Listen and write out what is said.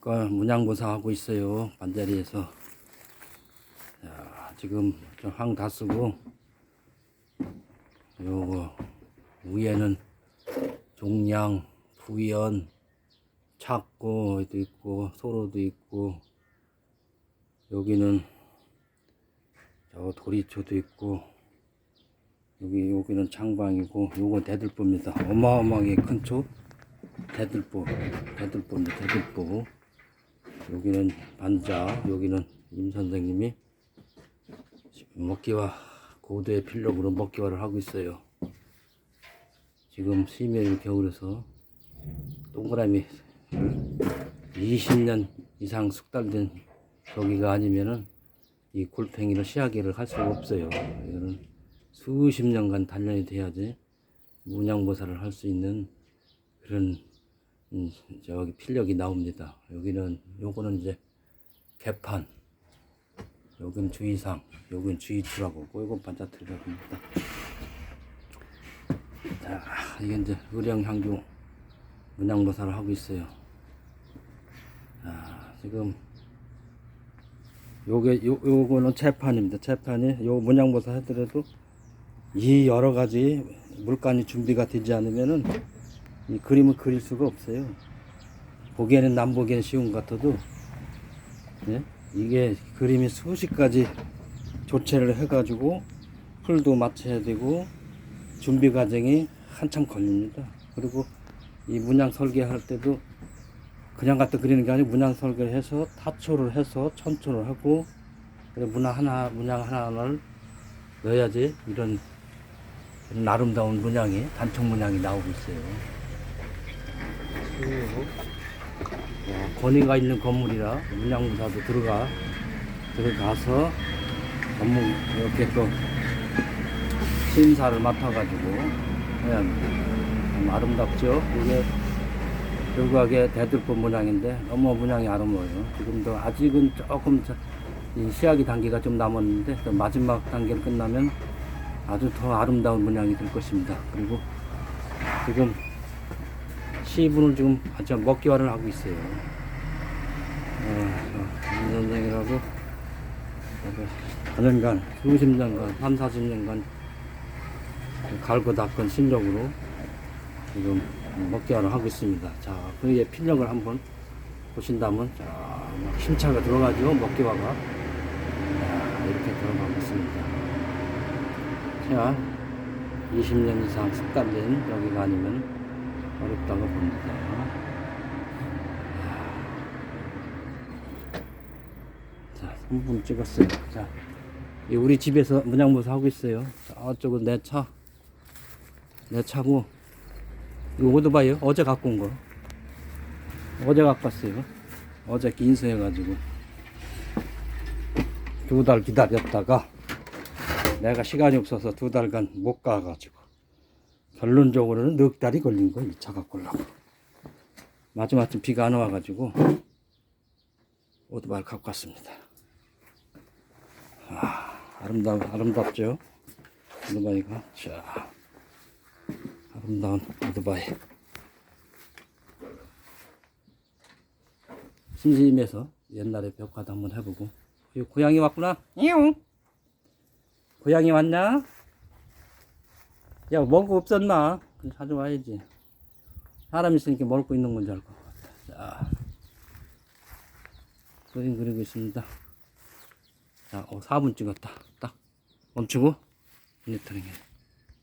가 문양보사 하고 있어요 반자리에서. 자, 지금 항 다 쓰고 요거 위에는 종양 부연 착고도 있고 소로도 있고 여기는 저 도리초도 있고 여기 여기는 창방이고 요거 대들보입니다. 어마어마하게 큰초 대들보 대들보입니다 대들보. 여기는 반자 여기는 임 선생님이 먹기와 고도의 필력으로 먹기와를 하고 있어요. 지금 심해일 겨울에서 동그라미 20년 이상 숙달된 저기가 아니면은 이 골팽이를 시야기를 할 수가 없어요. 이거는 수십 년간 단련이 돼야지 문양보살을 할 수 있는 그런 음, 저기 필력이 나옵니다. 여기는 요거는 이제 개판, 여기는 주의상, 여기는 주의추라고 이건 반자틀이라고 합니다. 자, 이게 이제 의령향주 문양보살을 하고 있어요. 자, 지금 요게 요 요거는 재판입니다. 재판이 요 문양보살 하더라도 이 여러 가지 물감이 준비가 되지 않으면은 이 그림을 그릴 수가 없어요. 보기에는 남 보기에는 쉬운 것 같아도 예? 이게 그림이 수십 가지 조체를 해가지고 풀도 맞춰야 되고 준비 과정이 한참 걸립니다. 그리고 이 문양 설계할 때도 그냥 갖다 그리는 게 아니고 문양 설계를 해서 타초를 해서 천초를 하고 문양 하나 문양 하나를 넣어야지 이런, 아름다운 문양이 단청 문양이 나오고 있어요. 어, 권위가 있는 건물이라 문양무사도 들어가 들어가서 전문 이렇게 또 심사를 맡아가지고 해야 아름답죠. 이게 결국하게 대들보 문양인데 너무 문양이 아름다워요. 지금도 아직은 조금 저- 이 시야기 단계가 좀 남았는데 또 마지막 단계를 끝나면 아주 더 아름다운 문양이 될 것입니다. 그리고 지금 시분을 지금 아주 먹기화를 하고 있어요. 어, 이 선생이라고 4년간, 수십 년간, 3, 40년간 갈고 닦은 실력으로 지금 먹기화를 하고 있습니다. 자, 그의 필력을 한번 보신다면, 자, 막 힘차게 들어가죠, 먹기화가. 자, 이렇게 들어가고 있습니다. 자, 20년 이상 숙달된 여기가 아니면 어렵다고 봅니다. 자, 3분 찍었어요. 자, 이 우리 집에서 문양보사 하고 있어요. 저쪽은 내 차. 내 차고, 이거 오토바이요? 어제 갖고 온 거. 어제 갖고 왔어요. 어저께 인수해가지고. 두 달 기다렸다가, 내가 시간이 없어서 두 달간 못 가가지고. 결론적으로는 넉 달이 걸린 거야, 이차 갖고 오려고. 마지막쯤 비가 안 와가지고, 오토바이를 갖고 왔습니다. 아, 아름다워, 아름답죠? 오토바이가. 자. 아름다운 오토바이. 심심해서 옛날에 벽화도 한번 해보고. 고양이 왔구나. 이용. 고양이 왔냐? 야, 거 없었나? 가져와야지. 사람 있으니까 거 있는 건지 알것 같아. 자. 그림 그리고 있습니다. 자, 어, 4분 찍었다. 딱. 멈추고. 모니터링 해.